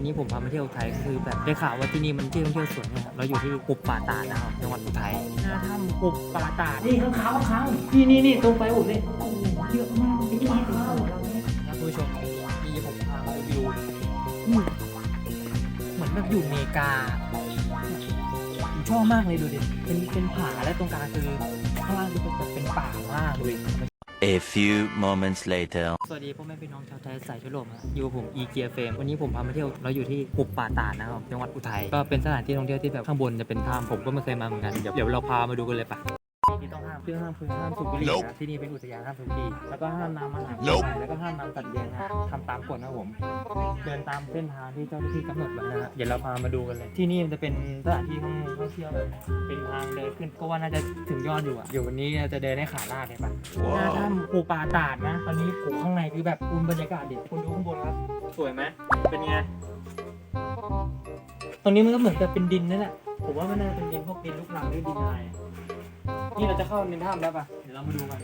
วันนี้ผมพามาเที่ยวอุทัยก็คือแบบได้ข่าวว่าที่นี่มันที่ท่องเที่ยวสวยนะครับเราอยู่ที่หุบป่าตาดนะครับจังหวัดอุทัยหน้าถ้ำหุบป่าตาดนี่ข้างขาวข้างขาวนี่นี่นี่ตรงไปผมนี่โอ้โหเยอะมากนี่นี่ตรงเราเนี่ยนะคุณผู้ชมนี่ผมพามาดูวิวอืมเหมือนแบบอยู่อเมริกาผมชอบมากเลยดูดิเป็นเป็นผาและตรงกลางคือข้างล่างคือแบบเป็นป่ามากเลย A few moments later. สวัสดีพ่อแม่พี่น้องชาวไทยสายชุดลมครับอยู่กับผมอีเกียเฟมวันนี้ผมพามาเที่ยวเราอยู่ที่หุบป่าตาดนะครับจังหวัดอุทัยก็เป็นสถานที่ท่องเที่ยวที่แบบข้างบนจะเป็นถ้ำผมก็ไม่เคยมาเหมือนกันเดี๋ยวเราพามาดูกันเลยปะ ที่ต้องห้ามเรื่องห้ามคือห้ามสูบบุหรี่นะที่นี่เป็นอุทยานห้ามสูบบุหรี่แล้วก็ห้ามนำอาหารเข้าไปแล้วก็ห้ามนำสัตว์เลี้ยงนะทำตามกฎนะครับผม เดินตามเส้นทางที่เจ้าหน้าที่กำหนดไว้นะฮะเดี๋ยวเราพามาดูกันเลย ที่นี่มันจะเป็นสถานที่ท่องเที่ยวแบบเป็นทางเดินขึ้นก็ว่าน่าจะถึงยอดอยู่อะอยู่วันนี้จะเดินให้ขาลากเลยปะหน้าถ้ำภูปาตาดนะตอนนี้โหข้างในคือแบบอุมบรรยากาศดิคุณดูข้างบนครับสวยไหมเป็นไงตรงนี้มันก็เหมือนกับเป็นดินนั่นแหละผมว่ามันน่าจะเป็นดินพวกดินลูกรังหรือดินอะไรอะ นี่เราจะเข้าในถ้ำแล้วปะเดี๋ยวเรามาดูกัน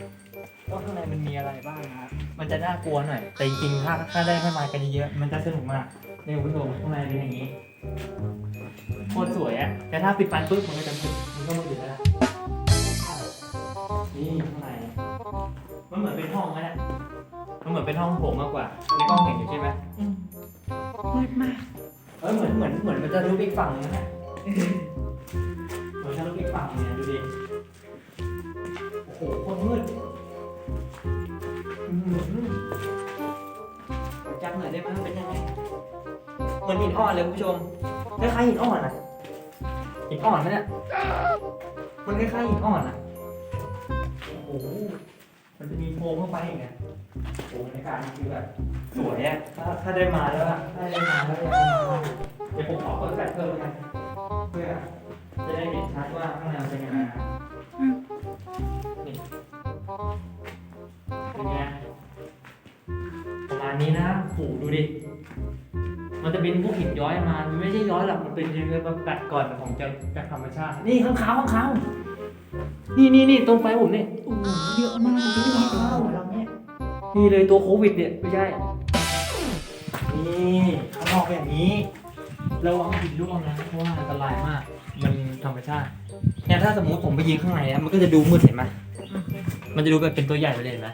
ว่าข้างในมันมีอะไรบ้างนะครับมันจะน่ากลัวหน่อย แต่จริงๆ ถ้าถ้าได้ให้มากันเยอะๆมันจะสนุกมากนี่คุณผู้ชมข้างในเป็นอย่างนี้ โคตรสวยอะแต่ถ้าปิดไฟปุ๊บมันก็จะมืดมันก็มืดแล้วนะนี่ข้างในมันเหมือนเป็นห้องนะเนี่ยมันเหมือนเป็นห้องโถงมากกว่า ในกล้องเห็นอยู่ใช่ไหมมืดมากเออเหมือนเหมือนเหมือนมันจะรู้อีกฝั่งนึงนะเนี่ยเหมือนจะรู้อีกฝั่งเนี่ยดูดิ โอ้โหโคตรมืดจับหน่อยได้ไหมมันเป็นยังไงเหมือนหินอ่อนเลยคุณผู้ชมคล้ายๆหินอ่อนอะหินอ่อนไหมเนี่ยมันคล้ายๆหินอ่อนอะโอ้โหมันจะมีโพรงเข้าไปอย่างเงี้ยโอ้บรรยากาศคือแบบสวยอะถ้าถ้าได้มาแล้วอะถ้าได้มาแล้วอยากจะเดี๋ยวผมขอเปิดแฟลชเพิ่มแล้เพื่อจะได้เห็นชัดว่าข้างในมันเป็นยังไง นี้นะโอ้โหดูดิ มันจะเป็นพวกหินย้อยมา มันไม่ใช่ย้อยหรอก มันเป็นยังไงแบบกัดก่อนของจากจากธรรมชาติ นี่ข้างขาวข้างขาวนี่นี่นี่ตรงไปผมเนี่ยโอ้โหเยอะมากเลยที่ข้าวเราเนี่ยนี่เลยตัวโควิดเนี่ยไม่ใช่ นี่ข้างนอกเป็นอย่างนี้ระวังหินร่วงนะเพราะว่าอันตรายมาก มันธรรมชาติเนี่ยถ้าสมมติผมไปยืนข้างในนะมันก็จะดูมืดเห็นไหมมันจะดูแบบเป็นตัวใหญ่ไปเลยเห็นไหม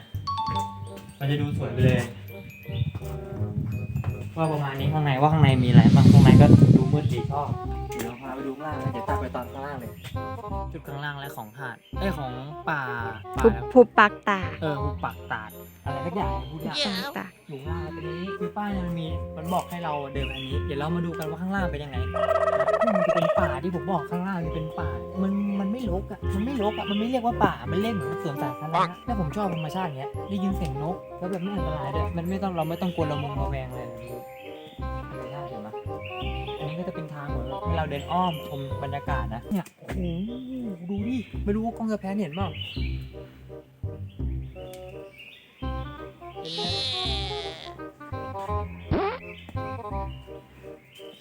มันจะดูสวยไปเลย ว่าประมาณนี้ข้างในว่าข้างในมีอะไรบ้างข้างในก็ดูมืดดีชอบเดี๋ยวเราพาไปดูข้างล่างแล้วเดี๋ยวตามไปตอนข้างล่างเลย จุดข้างล่างและของหาดเอ้ยของป่าป่าภูภูปากตาเออหุบปากตาดอะไรสักอย่างพูดยากปากตาอยู่ข้างล่างตรงนี้คือป้ายเนี่ยมันมีมันบอกให้เราเดินไปทางนี้ เดี๋ยวเรามาดูกันว่าข้างล่างเป็นยังไงมันจะเป็นป่าที่ผมบอกข้างล่างมันเป็นป่า มันมันไม่รกอะ มันไม่รกอะ มันไม่เรียกว่าป่า มันเรียกเหมือนสวนสาธารณะแล้วผมชอบธรรมชาติเนี้ย ได้ยินเสียงนก แล้วแบบไม่อันตรายด้วย มันไม่ต้องเราไม่ต้องกลัวระมงระแวงเลยธรรมชาติเห็นไหมอันนี้ก็จะเป็นทางเหมือนให้เราเดินอ้อมชมบรรยากาศนะ เนี่ย โอ้โห ดูดิ ไม่รู้ว่ากล้องจะแพนเห็นเปล่า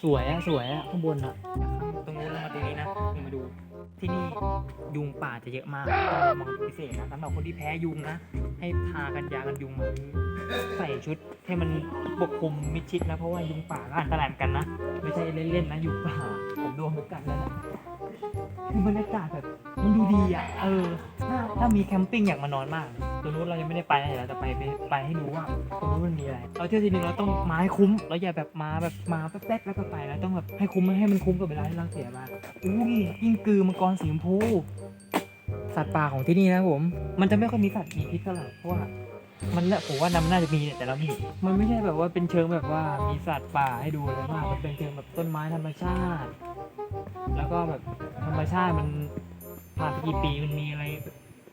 สวยอะสวยอะข้างบนอะตรงนู้นล้วมาตรงนี้นะนี่มาดู ที่นี่ยุงป่าจะเยอะมากต้องระวังพิเศษนะสำหรับคนที่แพ้ยุงนะ ให้ทากันยากันยุงมาใส่ชุดให้มันปกคลุมมิดชิดนะ เพราะว่ายุงป่าก็อันตรายเหมือนกันนะ ไม่ใช่เล่นๆนะยุงป่า ผมโดนเหมือนกันแล้วนะคือบรรยากาศแบบมันดูดีอะเออถ้าถ้ามีแคมปิ้งอยากมานอนมาก ตรงนู้นเรายังไม่ได้ไปนะเดี๋ยวเราจะไปไปไปให้ดูว่าตรงนู้นมันมีอะไรเราเที่ยวทีนึงเราต้องมาให้คุ้มเราอย่าแบบมาแบบมาแป๊บๆแล้วก็ไปเราต้องแบบให้คุ้มให้มันคุ้มกับเวลาที่เราเสียมาอู้นี่กิ้งกือมังกรสีชมพูสัตว์ป่าของที่นี่นะผม มันจะไม่ค่อยมีสัตว์มีพิษเท่าไหร่เพราะว่ามันน่ะผมว่ามันน่าจะมีเนี่ยแต่เราไม่เห็นมันไม่ใช่แบบว่าเป็นเชิงแบบว่ามีสัตว์ป่าให้ดูอะไรมากมันเป็นเชิงแบบต้นไม้ธรรมชาติ แล้วก็แบบธรรมชาติมันผ่านไปกี่ปีมันมีอะไร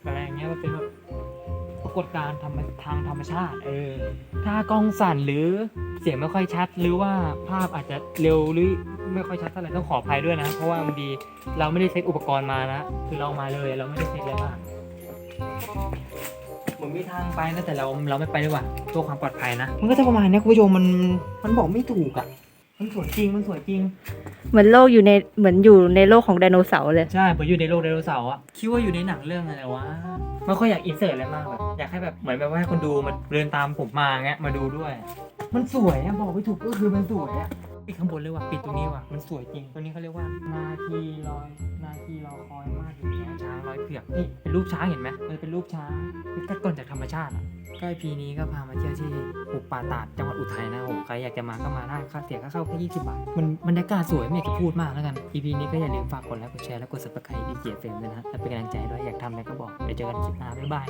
อะไรอย่างเงี้ยมันเป็นแบบ รากฏการณ์ธรรมทางธรรมชาติ เออ ถ้ากล้องสั่นหรือเสียงไม่ค่อยชัด หรือว่าภาพอาจจะเร็วหรือไม่ค่อยชัดเท่าไหร่ต้องขออภัยด้วยนะ เพราะว่าบางทีเราไม่ได้เซ็ตอุปกรณ์มานะ คือเรามาเลยเราไม่ได้เซ็ตอะไรมากเหมือนมีทางไปนะแต่เราเราไม่ไปดีกว่าเพื่อความปลอดภัยนะ มันก็จะประมาณเนี้ยคุณผู้ชมมันมันบอกไม่ถูกอะ มันสวยจริง มันสวยจริง เหมือนโลกอยู่ในเหมือนอยู่ในโลกของไดโนเสาร์เลย ใช่ผมอยู่ในโลกไดโนเสาร์อะคิดว่าอยู่ในหนังเรื่องอะไรวะไม่ค่อยอยากอินเสิร์ตอะไรมากแบบอยากให้แบบเหมือนแบบว่าให้คนดูมาเดินตามผมมาเงี้ยมาดูด้วย มันสวยอะบอกไม่ถูกก็คือมันสวยอะจปิดข้างบนเลยว่ะปิดตรงนี้ว่ะมันสวยจริง ตัวนี้เขาเรียกว่านาคีรอยนาคีรอคอยมากถึงแล้วช้างร้อยเผือกนี่เป็นรูปช้างเห็นไหมมันเป็นรูปช้างก็ต้นจากธรรมชาติอะ ก็พีนี้ก็พามาเที่ยวที่หุบป่าตาดจังหวัดอุทัยนะผมใครอยากจะมาก็มาได้ค่าเสียค่าเข้าแค่20 บาท มันบรรยากาศสวยไม่อยากจะพูดมากแล้วกัน EP นี้ก็อย่าลืมฝากกดไลค์กดแชร์และกด subscribe ดีเจเฟรมด้วยนะและเป็นกำลังใจด้วยอยากทำอะไรก็บอกเดี๋ยวเจอกันคลิปหน้าบ๊ายบาย